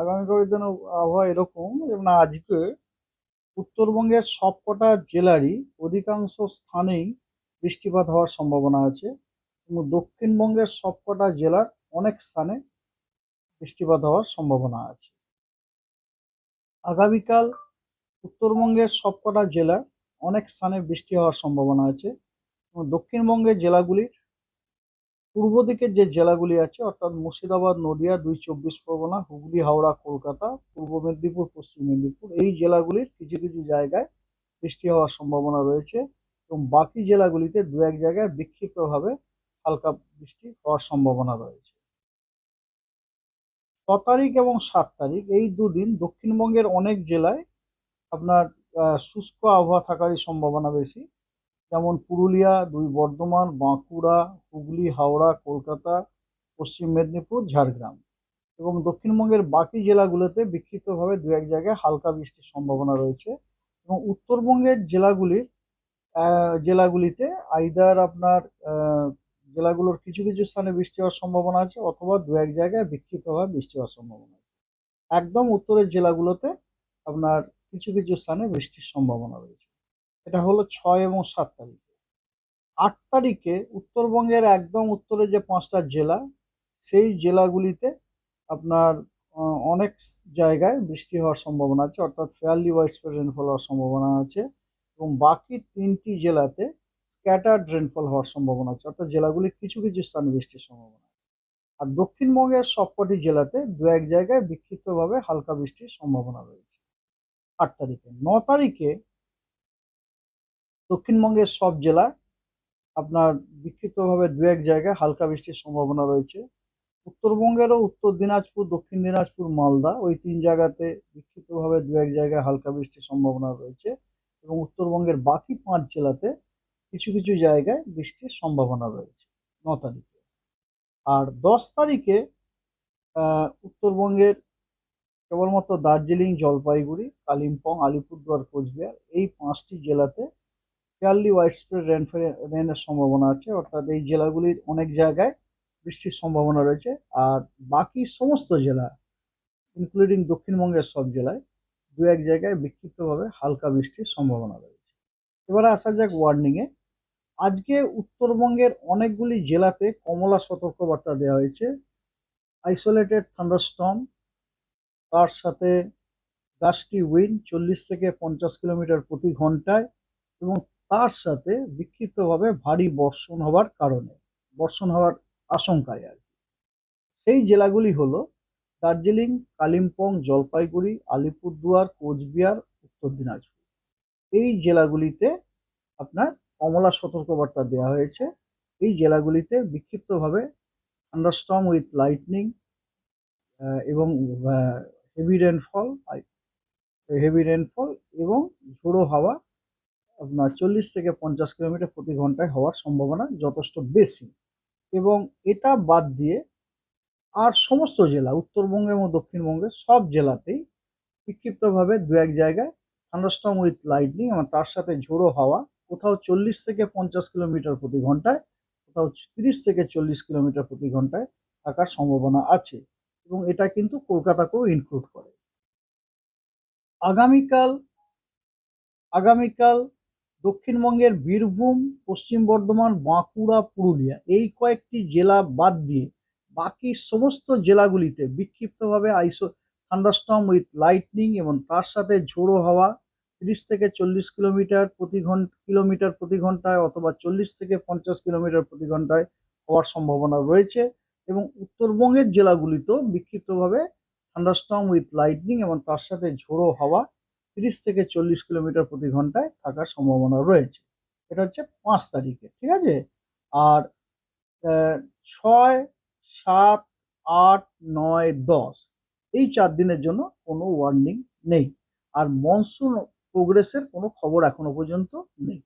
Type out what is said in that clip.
আগামী কয়েকদিন আবহাওয়া এরকম, যেমন আজকে উত্তরবঙ্গের সবকটা জেলারই অধিকাংশ স্থানেই বৃষ্টিপাত হওয়ার সম্ভাবনা আছে এবং দক্ষিণবঙ্গের সবকটা জেলার অনেক স্থানে বৃষ্টিপাত হওয়ার সম্ভাবনা আছে। আগামীকাল উত্তরবঙ্গের সবকটা জেলার অনেক স্থানে বৃষ্টি হওয়ার সম্ভাবনা আছে এবং দক্ষিণবঙ্গের জেলাগুলির পূর্ব দিকের যে জেলাগুলি আছে, অর্থাৎ মুর্শিদাবাদ, নদিয়া, দুই চব্বিশ পরগনা, হুগলি, হাওড়া, কলকাতা, পূর্ব মেদিনীপুর, পশ্চিম মেদিনীপুর, এই জেলাগুলির কিছু কিছু জায়গায় বৃষ্টি হওয়ার সম্ভাবনা রয়েছে এবং বাকি জেলাগুলিতে দু এক জায়গায় বিক্ষিপ্তভাবে হালকা বৃষ্টি হওয়ার সম্ভাবনা রয়েছে। ছ তারিখ এবং সাত তারিখ, এই দুদিন দক্ষিণবঙ্গের অনেক জেলায় আপনার শুষ্ক আবহাওয়া থাকারই সম্ভাবনা বেশি। যেমন পুরুলিয়া, দুই বর্ধমান, বাঁকুড়া, হুগলি, হাওড়া, কলকাতা, পশ্চিম মেদিনীপুর, ঝাড়গ্রাম এবং দক্ষিণবঙ্গের বাকি জেলাগুলোতে বিক্ষিপ্তভাবে দু এক জায়গায় হালকা বৃষ্টির সম্ভাবনা রয়েছে এবং উত্তরবঙ্গের জেলাগুলির জেলাগুলিতে আইদার আপনার জেলাগুলোর কিছু কিছু স্থানে বৃষ্টি হওয়ার সম্ভাবনা আছে অথবা দু এক জায়গায় বিক্ষিপ্তভাবে বৃষ্টি হওয়ার সম্ভাবনা আছে। একদম উত্তরের জেলাগুলোতে আপনার কিছু কিছু স্থানে বৃষ্টির সম্ভাবনা রয়েছে। এটা হলো ছয় এবং সাত তারিখে। আট তারিখে উত্তরবঙ্গের একদম উত্তরে যে পাঁচটা জেলা, সেই জেলাগুলিতে আপনার অনেক জায়গায় বৃষ্টি হওয়ার সম্ভাবনা আছে, অর্থাৎ ফেয়ারলি ওয়াইডস্প্রেড রেনফল হওয়ার সম্ভাবনা আছে এবং বাকি তিনটি জেলাতে স্ক্যাটার্ড রেনফল হওয়ার সম্ভাবনা আছে, অর্থাৎ জেলাগুলি কিছু কিছু স্থানে বৃষ্টির সম্ভাবনা আছে। আর দক্ষিণবঙ্গের সবকটি জেলাতে দু এক জায়গায় বিক্ষিপ্তভাবে হালকা বৃষ্টির সম্ভাবনা রয়েছে। আট তারিখে, ন তারিখে দক্ষিণবঙ্গের সব জেলায় আপনার বিক্ষিপ্তভাবে দু এক জায়গায় হালকা বৃষ্টির সম্ভাবনা রয়েছে। উত্তরবঙ্গেরও উত্তর দিনাজপুর, দক্ষিণ দিনাজপুর, মালদা ওই তিন জায়গাতে বিক্ষিপ্তভাবে দু এক জায়গায় হালকা বৃষ্টির সম্ভাবনা রয়েছে এবং উত্তরবঙ্গের বাকি পাঁচ জেলাতে কিছু কিছু জায়গায় বৃষ্টির সম্ভাবনা রয়েছে ন তারিখে। আর দশ তারিখে উত্তরবঙ্গের কেবলমাত্র দার্জিলিং, জলপাইগুড়ি, কালিম্পং, আলিপুরদুয়ার, কোচবিহার এই পাঁচটি জেলাতে ফেয়ারলি ওয়াইড স্প্রেড রেনফল রেনের সম্ভাবনা আছে, অর্থাৎ এই জেলাগুলির অনেক জায়গায় বৃষ্টির সম্ভাবনা রয়েছে, আর বাকি সমস্ত জেলা ইনক্লুডিং দক্ষিণবঙ্গের সব জেলায়, দু এক জায়গায় বিক্ষিপ্তভাবে হালকা বৃষ্টির সম্ভাবনা রয়েছে। এবারে আসা যাক ওয়ার্নিংয়ে আজকে উত্তরবঙ্গের অনেকগুলি জেলাতে কমলা সতর্কবার্তা দেওয়া হয়েছে আইসোলেটেড থান্ডারস্টর্ম তার সাথে গাছটি উইন্ড চল্লিশ থেকে পঞ্চাশ কিলোমিটার প্রতি ঘন্টায়, এবং তার সাথে বিক্ষিপ্তভাবে ভারী বর্ষণ হওয়ার কারণে, বর্ষণ হওয়ার আশঙ্কায় আর সেই জেলাগুলি হলো দার্জিলিং, কালিম্পং, জলপাইগুড়ি, আলিপুরদুয়ার, কোচবিহার, উত্তর দিনাজপুর। এই জেলাগুলিতে আপনার কমলা সতর্কবার্তা দেওয়া হয়েছে। এই জেলাগুলিতে বিক্ষিপ্তভাবে থান্ডারস্টর্ম উইথ লাইটনিং এবং হেভি রেনফল হেভি রেনফল এবং ঝোড়ো হাওয়া আপনার চল্লিশ থেকে পঞ্চাশ কিলোমিটার প্রতি ঘন্টায় হওয়ার সম্ভাবনা যথেষ্ট বেশি। এবং এটা বাদ দিয়ে আর সমস্ত জেলা উত্তরবঙ্গ এবং দক্ষিণবঙ্গে সব জেলাতেই বিক্ষিপ্তভাবে দু এক জায়গায় থান্ডারস্টর্ম উইথ লাইটনিং এবং তার সাথে ঝোড়ো হাওয়া কোথাও চল্লিশ থেকে পঞ্চাশ কিলোমিটার প্রতি ঘন্টায়, কোথাও তিরিশ থেকে চল্লিশ কিলোমিটার প্রতি ঘন্টায় থাকার সম্ভাবনা আছে এবং এটা কিন্তু কলকাতাকেও ইনক্লুড করে। আগামীকাল আগামীকাল দক্ষিণবঙ্গের বীরভূম, পশ্চিম বর্ধমান, বাঁকুড়া, পুরুলিয়া এই কয়েকটি জেলা বাদ দিয়ে বাকি সমস্ত জেলাগুলিতে বিক্ষিপ্তভাবে আইসো থান্ডারস্টর্ম উইথ লাইটনিং এবং তার সাথে ঝোড়ো হাওয়া তিরিশ থেকে চল্লিশ কিলোমিটার প্রতি ঘণ্টা কিলোমিটার প্রতি ঘন্টায় অথবা চল্লিশ থেকে পঞ্চাশ কিলোমিটার প্রতি ঘন্টায় হওয়ার সম্ভাবনা রয়েছে এবং উত্তরবঙ্গের জেলাগুলিতেও বিক্ষিপ্তভাবে থান্ডারস্টর্ম উইথ লাইটনিং এবং তার সাথে ঝোড়ো হাওয়া তিরিশ থেকে চল্লিশ কিলোমিটার প্রতি ঘন্টায় থাকার সম্ভাবনা রয়েছে। এটা হচ্ছে পাঁচ তারিখে, ঠিক আছে? আর ছয়, সাত, আট, নয়, দশ, এই চার দিনের জন্য কোনো ওয়ার্নিং নেই। আর মনসুন প্রোগ্রেসের কোনো খবর এখনও পর্যন্ত নেই।